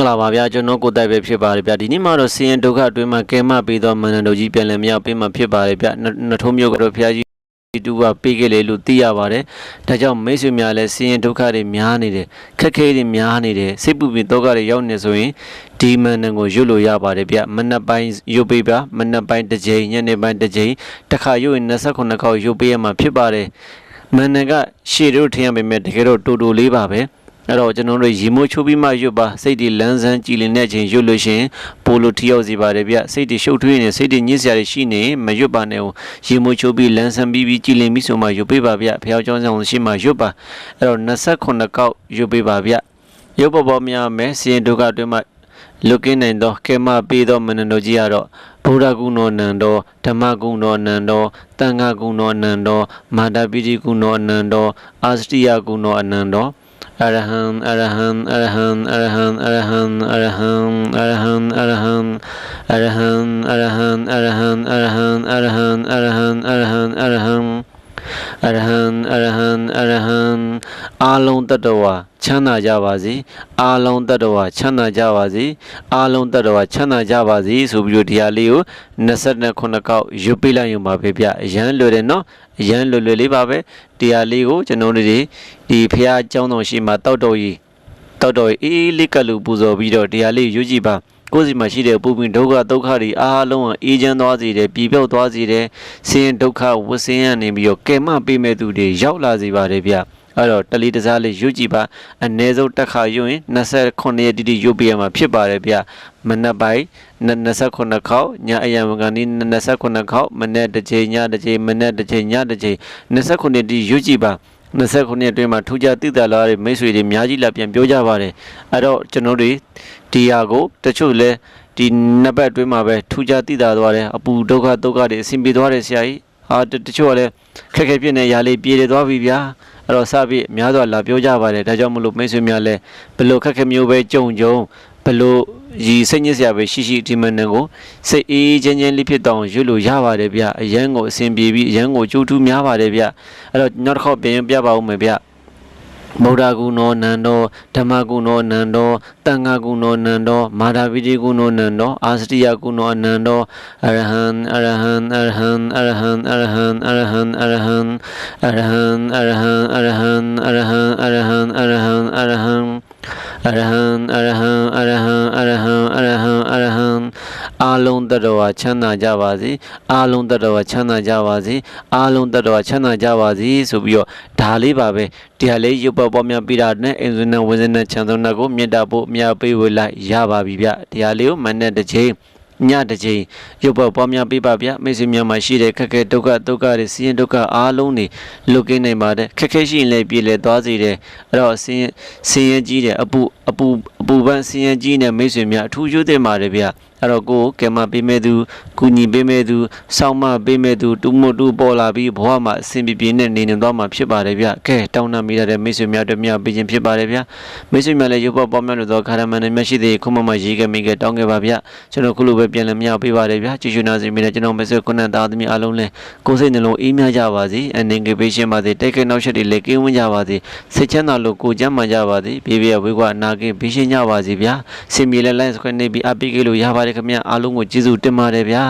င်္ဂလာပါဗျာကျွန်တော်ကိုယ်တိုင်ပဲဖြစ်ပါတယ်ဗျာဒီနေ့မှတော့စီရင်ဒုက္ခအတွင်းမှာကဲမပေးသောမန္တန်တို့ကြီးပြန်လည်မြောက်ပေးမှာဖြစ်ပါတယ်ဗျာနနထုံးမျိုးကတော့ဖျားကြီးတူကပေးခဲ့လေလို့သိရပါတယ်ဒါကြောင့်မိတ်ဆွေများလည်းစီရင်ဒုက္ခတွေများနေတယ်ခက်ခဲတွေများနေတယ်စိတ်ပူပင်ဒုက္ခတွေရောက်နေဆိုရင်ဒီမန္တန်ကိုရွတ်လို့ရပါတယ်ဗျာမနက်ပိုင်းရွတ်ပေးပါမနက်ပိုင်းတစ်ကြိမ်ညနေပိုင်းတစ်ကြိမ်တစ်ခါရွတ်ရင်29ခေါက်ရွတ်ပေးရမှာဖြစ်ပါတယ်မန္တန်ကရှေ့တို့ထင်ရပေမဲ့တကယ်တော့တူတူလေးပါပဲ အဲ့တော့ကျွန်တော်တို့ရီမိုးချိုးပြီးမှရွတ်ပါစိတ်တွေလန်းဆန်းကြည်လင်တဲ့အချိန်ရွတ်လို့ရှင်ပိုလို့ထရောက်စေပါတယ်ဗျစိတ်တွေရှုပ်ထွေးနေစိတ်တွေညစ်စရာတွေရှိနေမရွတ်ပါနဲ့ရီမိုးချိုးပြီးလန်းဆန်းပြီးပြီးကြည်လင်ပြီးဆိုမှရွတ်ပေးပါဗျဖျောက်ကြောင်းဆောင်ရှိမှရွတ်ပါအဲ့တော့29ကောက်ရွတ်ပေးပါဗျရုပ်ပေါ်ပေါ်များမယ်စီရင်ဒုက္ခတွင်မှလုကင်းနိုင်သောကေမပေးသောမနန္ဒကြီးရတော့ဗုဒ္ဓဂုဏောနန္ဒောဓမ္မဂုဏောနန္ဒောတန်ခဂုဏောနန္ဒောမာတာပိတိဂုဏောနန္ဒောအာစတိယဂုဏောအနန္ဒော Arahan, Arahan, Arahan, Arahan, Arahan, Arahan, Arahan, Arahan, Arahan, Arahan, Arahan, Arahan, Arahan, Arahan, Arahan, Arahan, အရဟံအရဟံအရဟံအာလုံးတတ္တဝါချမ်းသာကြပါစေအာလုံးတတ္တဝါချမ်းသာကြပါစေအာလုံးတတ္တဝါချမ်းသာကြပါစေဆိုပြီးတော့ဒီဟာလေးကို29ကောက်ရွတ်ပေးလိုက်ရုံပါပဲဗျအရန်လွယ်တယ်နော်အရန်လွယ်လွယ်လေးပါပဲဒီဟာလေးကိုကျွန်တော်တို့ဒီဖះအကြောင်းတော်ရှိမှတောက်တော်ကြီးတောက်တော်အေးလေးကလူပူဇော်ပြီးတော့ဒီဟာလေးရွတ်ကြည့်ပါ ကိုယ်စီမှာရှိတဲ့ပူပင်ဒုက္ခဒုက္ခတွေအားလုံးကအေးချမ်းသွားစေတယ်ပြည်ပြောက်သွားစေတယ်ဆင်းရဲဒုက္ခဝဆင်းရနေပြီးတော့ကဲမပေးမဲ့သူတွေရောက်လာစေပါတယ်ဗျအဲ့တော့တလီတစားလေးရွတ်ကြည့်ပါအ ਨੇ ဆုံးတစ်ခါရွတ်ရင်29ရက်တိတိရွတ်ပြရမှာဖြစ်ပါတယ်ဗျမနက်ပိုင်း29ခေါက်ညအယံမကန်ဒီ29ခေါက်မနေ့တစ်ချိန်ညတစ်ချိန်မနေ့တစ်ချိန်ညတစ်ချိန်29တိရွတ်ကြည့်ပါ 29ရက်အတွင်းမှာထူးခြားသိတာလာတဲ့မိတ်ဆွေတွေအများကြီးလာပြန်ပြောကြပါတယ်အဲ့တော့ကျွန်တော်တွေဒီဟာကိုတချို့လဲဒီနှစ်ပတ်အတွင်းမှာပဲထူးခြားသိတာသွားတယ်အပူဒုက္ခဒုက္ခတွေအဆင်ပြေသွားတယ်ဆရာကြီးဟာတတချို့ကလည်းခက်ခဲဖြစ်နေရလေးပြေတယ်သွားပြီဗျာအဲ့တော့စပြီးအများစွာလာပြောကြပါတယ်ဒါကြောင့်မလို့မိတ်ဆွေများလဲဘလို့ခက်ခဲမျိုးပဲကြုံကြုံဘလို့ ရီစိတ်ညစ်စရာပဲရှိရှိဒီမန်နန်ကိုစိတ်အေးချင်းချင်းလေးဖြစ်တောင်ရွတ်လို့ရပါတယ်ဗျအရန်ကိုအဆင်ပြေပြီးအရန်ကိုကြိုးထူးများပါတယ်ဗျအဲ့တော့နောက်တစ်ခေါက်ပြင်ပြပါဦးမယ်ဗျဗုဒ္ဓဂုဏောနန္တောဓမ္မဂုဏောနန္တောတန်ခါဂုဏောနန္တောမာဓဝိတိဂုဏောနန္တောအာစတိယဂုဏောအနန္တောအရဟံအရဟံအရဟံအရဟံအရဟံအရဟံအရဟံအရဟံအရဟံအရဟံအရဟံအရဟံအရဟံအရဟံ အရဟံအရဟံအရဟံအရဟံအရဟံအရဟံအာလုံးတတ္တဝါချမ်းသာကြပါစေအာလုံးတတ္တဝါချမ်းသာကြပါစေအာလုံးတတ္တဝါချမ်းသာကြပါစေဆိုပြီးတော့ဒါလေးပါပဲဒီဟာလေးရုပ်ပေါ်ပေါ်များပြတာနဲ့အင်ဇွနဝဇနချမ်းသာနာကိုမြတ်တာဖို့မြတ်ပေးဝေလိုက်ရပါပြီဗျဒီဟာလေးကိုမနဲ့တစ်ချိန် ညတစ်ချိန်ရုပ်ပေါ်ပေါ်များပြပါဗျမိတ်ဆွေများမှာရှိတဲ့ခက်ခဲဒုက္ခဒုက္ခတွေဆင်းရဲဒုက္ခအားလုံးတွေလွတ်ကင်းနိုင်ပါတယ်ခက်ခဲရှိရင်လည်းပြည်လဲသွားစေတယ်အဲ့တော့ဆင်းရဲဆင်းရဲကြီးတယ်အပူ အပူအပူပန်းဆင်းရဲကြီးနဲ့မိတ်ဆွေများအထူးရွတ်တင်ပါတယ်ဗျအဲ့တော့ကိုယ်ကဲမပေးမဲ့သူကုညီပေးမဲ့သူစောင့်မပေးမဲ့သူတူမတူပေါ်လာပြီးဘဝမှာအဆင်ပြေပြေနဲ့နေနေသွားမှာဖြစ်ပါတယ်ဗျကဲတောင်းတမိရတဲ့မိတ်ဆွေများတို့များပေးခြင်းဖြစ်ပါတယ်ဗျမိတ်ဆွေများလည်းရုပ်ပေါ်ပေါင်းများလို့သောခါရမန်နဲ့မျက်ရှိသေးခုမှမှရေးခဲ့မိခဲ့တောင်းခဲ့ပါဗျကျွန်တော်ခုလိုပဲပြန်လည်မြောက်ပေးပါတယ်ဗျကျေးဇူးနာစီမိနဲ့ကျွန်တော်မိတ်ဆွေခုနသားသမီးအားလုံးလည်းကိုယ်စိတ်နှလုံးအေးမြကြပါစေအနေငယ်ပေးရှင်ပါစေတိုက်ခိုက်နောက်ချက်တွေလည်းကင်းဝန်းကြပါစေစိတ်ချမ်းသာလို့ကိုယ်ကျမ်းမှကြပါစေဘေးဘေးဝေးကွာနာကင်းပေးရှင်ကြပါစေဗျစင်မြေလည်းလိုင်းစခွဲနေပြီးအပိကေလို့ရပါတယ်ခင်ဗျအားလုံးကိုကျေးဇူးတင်ပါတယ်ဗျာ